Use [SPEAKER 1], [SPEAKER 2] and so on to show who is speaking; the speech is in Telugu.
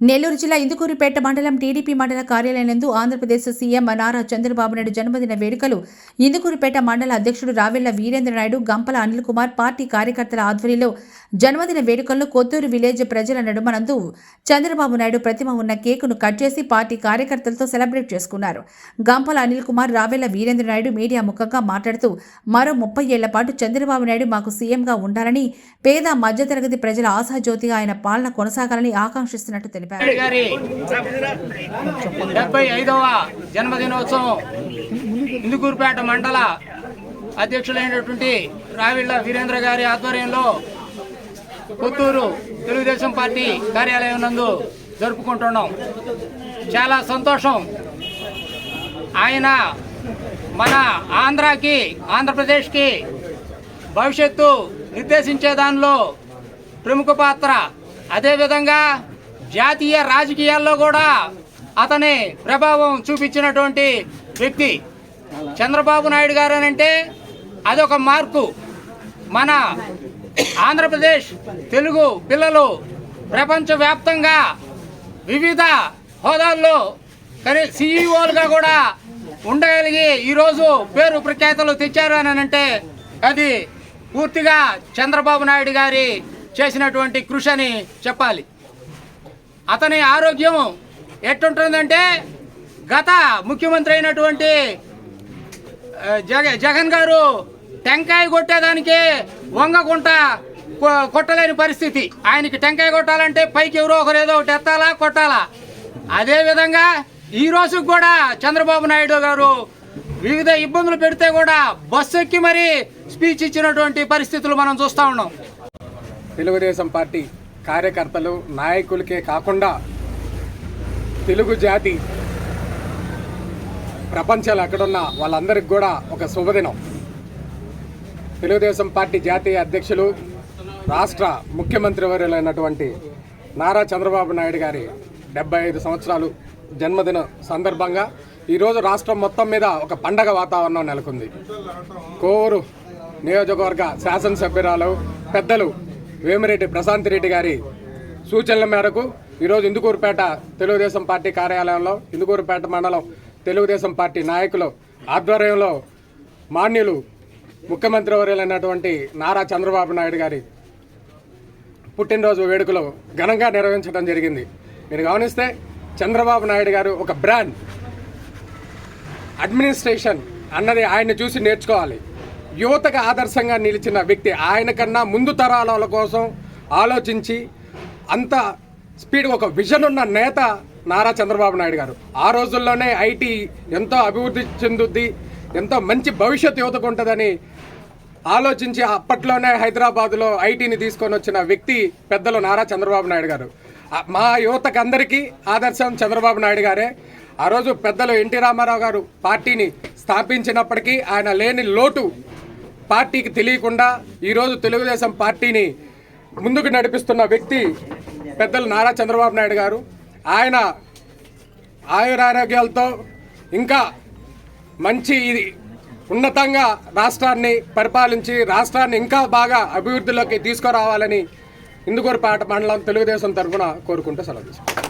[SPEAKER 1] నెల్లూరు జిల్లా ఇందుకూరుపేట మండలం టీడీపీ మండల కార్యాలయం నందు ఆంధ్రప్రదేశ్ సీఎం నారా చంద్రబాబు నాయుడు జన్మదిన వేడుకలు. ఇందుకూరుపేట మండల అధ్యక్షుడు రావెళ్ళ వీరేంద్ర నాయుడు గంపల అనిల్ కుమార్ పార్టీ కార్యకర్తల ఆధ్వర్యంలో జన్మదిన వేడుకలను కొత్తూరు విలేజ్ ప్రజల నడుమనందు చంద్రబాబు నాయుడు ప్రతిమ ఉన్న కేకును కట్ చేసి పార్టీ కార్యకర్తలతో సెలబ్రేట్ చేసుకున్నారు. గంపల అనిల్ కుమార్ రావెళ్ళ వీరేంద్ర నాయుడు మీడియా ముఖంగా మాట్లాడుతూ మరో ముప్పై ఏళ్ళ పాటు చంద్రబాబు నాయుడు మాకు సీఎంగా ఉండాలని పేద మధ్యతరగతి ప్రజల ఆశాజ్యోతిగా ఆయన పాలన కొనసాగాలని ఆకాంక్షిస్తున్నట్టు తెలిపారు.
[SPEAKER 2] తెలిపారు గారి డెబ్బై ఐదవ జన్మదినోత్సవం ఇందుకూరుపేట మండల అధ్యక్షులైనటువంటి రావిళ్ళ వీరేంద్ర గారి ఆధ్వర్యంలో పుత్తూరు తెలుగుదేశం పార్టీ కార్యాలయం నందు జరుపుకుంటున్నాం. చాలా సంతోషం. ఆయన మన ఆంధ్రాకి ఆంధ్రప్రదేశ్కి భవిష్యత్తు నిర్దేశించే దానిలో ప్రముఖ పాత్ర. అదేవిధంగా జాతీయ రాజకీయాల్లో కూడా అతని ప్రభావం చూపించినటువంటి వ్యక్తి. చంద్రబాబు నాయుడు గారు అంటే అదొక మార్కు మన ఆంధ్రప్రదేశ్ తెలుగు పిల్లలు ప్రపంచవ్యాప్తంగా వివిధ హోదాల్లో కానీ సీఈఓలుగా కూడా ఉండగలిగి ఈరోజు పేరు ప్రఖ్యాతలు తెచ్చారు అని అంటే అది పూర్తిగా చంద్రబాబు నాయుడు గారి చేసినటువంటి కృషి అని చెప్పాలి. అతని ఆరోగ్యం ఎట్టుంటుందంటే గత ముఖ్యమంత్రి అయినటువంటి జగ జగన్ గారు టెంకాయ కొట్టేదానికి వంగకుంట కొ- కొట్టలేని పరిస్థితి. ఆయనకి టెంకాయ కొట్టాలంటే పైకి ఎవరో ఒకరు ఏదో ఒకటి ఎత్తాలా కొట్టాలా? అదేవిధంగా ఈ కూడా చంద్రబాబు నాయుడు గారు వివిధ ఇబ్బందులు పెడితే కూడా బస్సు ఎక్కి మరీ స్పీచ్ ఇచ్చినటువంటి పరిస్థితులు మనం చూస్తూ ఉన్నాం.
[SPEAKER 3] తెలుగుదేశం పార్టీ కార్యకర్తలు నాయకులకే కాకుండా తెలుగు జాతి ప్రపంచాలు ఎక్కడున్న వాళ్ళందరికీ కూడా ఒక శుభదినం. తెలుగుదేశం పార్టీ జాతీయ అధ్యక్షులు రాష్ట్ర ముఖ్యమంత్రి వర్యులైనటువంటి నారా చంద్రబాబు నాయుడు గారి డెబ్బై ఐదు సంవత్సరాలు జన్మదిన సందర్భంగా ఈరోజు రాష్ట్రం మొత్తం మీద ఒక పండగ వాతావరణం నెలకొంది. కోవూరు నియోజకవర్గ శాసనసభ్యురాలు పెద్దలు వేమిరెడ్డి ప్రశాంత్ రెడ్డి గారి సూచనల మేరకు ఈరోజు ఇందుకూరుపేట తెలుగుదేశం పార్టీ కార్యాలయంలో ఇందుకూరుపేట మండలం తెలుగుదేశం పార్టీ నాయకులు ఆధ్వర్యంలో మాన్యులు ముఖ్యమంత్రి వర్యులైనటువంటి నారా చంద్రబాబు నాయుడు గారి పుట్టినరోజు వేడుకలు ఘనంగా నిర్వహించడం జరిగింది. మీరు గమనిస్తే చంద్రబాబు నాయుడు గారు ఒక బ్రాండ్ అడ్మినిస్ట్రేషన్ అన్నది ఆయన్ని చూసి నేర్చుకోవాలి. యువతకు ఆదర్శంగా నిలిచిన వ్యక్తి ఆయన కన్నా ముందు తరాల కోసం ఆలోచించి అంత స్పీడ్ ఒక విజన్ ఉన్న నేత నారా చంద్రబాబు నాయుడు గారు. ఆ రోజుల్లోనే ఐటీ ఎంతో అభివృద్ధి చెందుద్ది ఎంతో మంచి భవిష్యత్ యువతకు ఉంటుందని ఆలోచించి అప్పట్లోనే హైదరాబాద్లో ఐటీని తీసుకొని వచ్చిన వ్యక్తి పెద్దలు నారా చంద్రబాబు నాయుడు గారు. మా యువతకు అందరికీ ఆదర్శం చంద్రబాబు నాయుడు గారే. ఆ రోజు పెద్దలు ఎన్టీ రామారావు గారు పార్టీని స్థాపించినప్పటికీ ఆయన లేని లోటు పార్టీకి తెలియకుండా ఈరోజు తెలుగుదేశం పార్టీని ముందుకు నడిపిస్తున్న వ్యక్తి పెద్దలు నారా చంద్రబాబు నాయుడు గారు. ఆయన ఆయురారోగ్యాలతో ఇంకా మంచి ఇది ఉన్నతంగా రాష్ట్రాన్ని పరిపాలించి రాష్ట్రాన్ని ఇంకా బాగా అభివృద్ధిలోకి తీసుకురావాలని ఇందుకూరుపేట మండలం తెలుగుదేశం తరఫున కోరుకుంటూ సెలవు తీసుకుంటాం